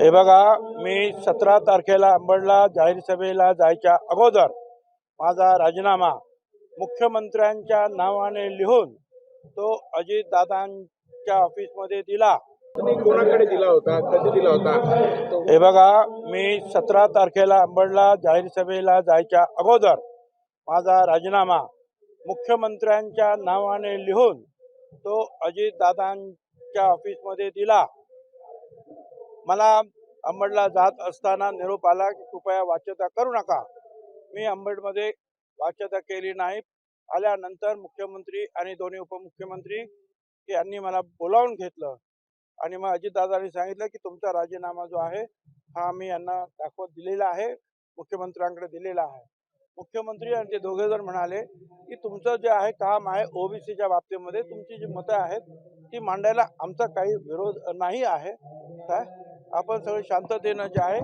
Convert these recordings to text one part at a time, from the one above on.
हे बघा मी सतरा तारखेला अंबडला जाहीर सभेला जायच्या अगोदर माझा राजीनामा मुख्यमंत्र्यांच्या नावाने लिहून तो अजितदादांच्या ऑफिसमध्ये दिला. कोणाकडे दिला होता? कधी दिला होता? हे बघा मी सतरा तारखेला अंबडला जाहीर सभेला जायच्या अगोदर माझा राजीनामा मुख्यमंत्र्यांच्या नावाने लिहून तो अजितदादांच्या ऑफिसमध्ये दिला. मला अंबडला जात असताना निरोप आला की कृपया वाच्यता करू नका. मी अंबडमध्ये वाच्यता केली नाही. आल्यानंतर मुख्यमंत्री आणि दोन्ही उपमुख्यमंत्री यांनी मला बोलावून घेतलं. आणि मग अजितदादांनी सांगितलं की तुमचा राजीनामा जो आहे हा मी यांना दाखवत दिलेला आहे मुख्यमंत्र्यांकडे दिलेला आहे. मुख्यमंत्री आणि ते दोघे जण म्हणाले की तुमचं जे आहे काम आहे ओबीसीच्या बाबतीमध्ये तुमची जी मतं आहेत ती मांडायला आमचा काही विरोध नाही आहे. काय? आपण सगळे शांततेनं जे आहे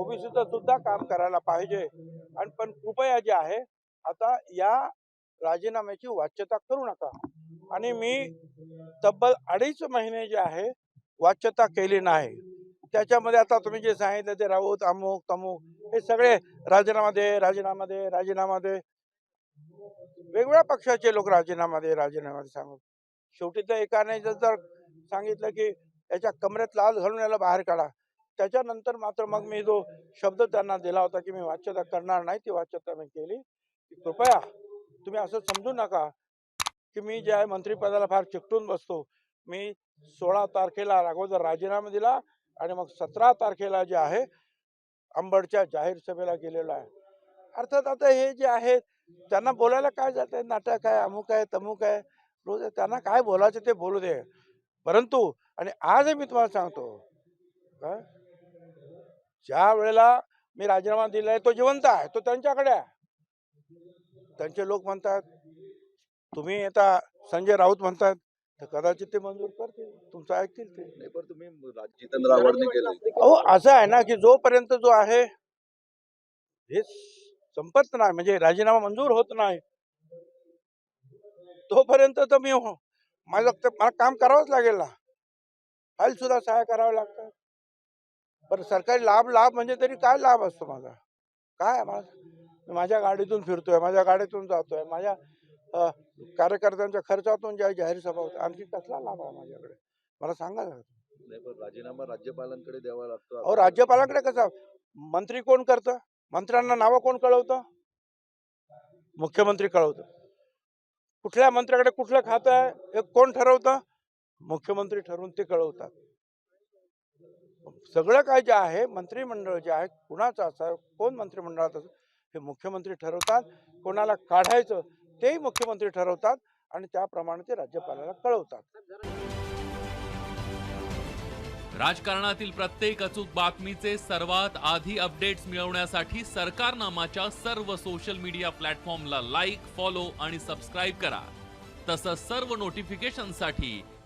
ओबीसीचं सुद्धा काम करायला पाहिजे. आणि पण कृपया जे आहे आता या राजीनाम्याची वाच्यता करू नका. आणि मी तब्बल अडीच महिने जे आहे वाच्यता केली नाही. त्याच्यामध्ये आता तुम्ही जे सांगितलं ते राऊत अमुक तमुक हे सगळे राजीनामा दे राजीनामा दे राजीनामा दे वेगवेगळ्या पक्षाचे लोक राजीनामा दे राजीनामा दे सांगून. शेवटी तर एकाने जर सांगितलं की याच्या कमरेत लाल घालून याला बाहेर काढा. त्याच्यानंतर मात्र मग मी जो शब्द त्यांना दिला होता की मी वाच्यता करणार नाही ती वाच्यता मी केली. की कृपया तुम्ही असं समजू नका की मी जे आहे मंत्रिपदाला फार चिकटून बसतो. मी सोळा तारखेला अगोदर राजीनामा दिला आणि मग सतरा तारखेला जे आहे अंबडच्या जाहीर सभेला गेलेलो आहे. अर्थात आता हे जे आहे त्यांना बोलायला काय जाते? आहे नाटक आहे अमुक आहे तमुक आहे. रोज त्यांना काय बोलायचं ते बोलू दे. परंतु आणि आज मी तुम्हाला सांगतो काय ज्या वेळेला मी राजीनामा दिलाय तो जिवंत आहे तो त्यांच्याकडे आहे. त्यांचे लोक म्हणतात तुम्ही आता संजय राऊत म्हणतात तर कदाचित ते मंजूर करतील तुमचं ऐकतील ते. पण तुम्ही राज- जितेंद्र आव्हाडने केले अहो असं आहे ना की जोपर्यंत जो आहे हे संपत नाही म्हणजे राजीनामा मंजूर होत नाही तोपर्यंत तर मी हो- माझं मला काम करावंच लागेल ना. फाईल सुद्धा सहाय्य करावं लागतं बरं सरकारी लाभ लाभ म्हणजे तरी काय लाभ असतो माझा? काय माझा? माझ्या गाडीतून फिरतोय माझ्या गाडीतून जातोय माझ्या कार्यकर्त्यांच्या खर्चातून ज्या जाहीर सभा होत्या आणखी कसला लाभ आहे माझ्याकडे? मला सांगा पण राजीनामा राज्यपालांकडे द्यावा लागतो अहो राज्यपालांकडे कसं? मंत्री कोण करतं? मंत्र्यांना नावं कोण कळवतं? मुख्यमंत्री कळवतं. कुठल्या मंत्र्याकडे कुठलं खातं आहे? हे कोण ठरवतं? मुख्यमंत्री ठरवून ते कळवतात. सगळं काय जे आहे मंत्रिमंडळ जे आहे कुणाचं असं कोण मंत्रिमंडळात असं हे मुख्यमंत्री ठरवतात. कोणाला काढायचं तेही मुख्यमंत्री ठरवतात आणि त्याप्रमाणे ते राज्यपालाला कळवतात. राजकारणातील प्रत्येक अचूक बातमीचे सर्वात आधी अपडेट्स मिळवण्यासाठी सरकारनामाच्या सर्व सोशल मीडिया प्लॅटफॉर्मला लाईक फॉलो आणि सबस्क्राईब करा. तसंच सर्व नोटिफिकेशनसाठी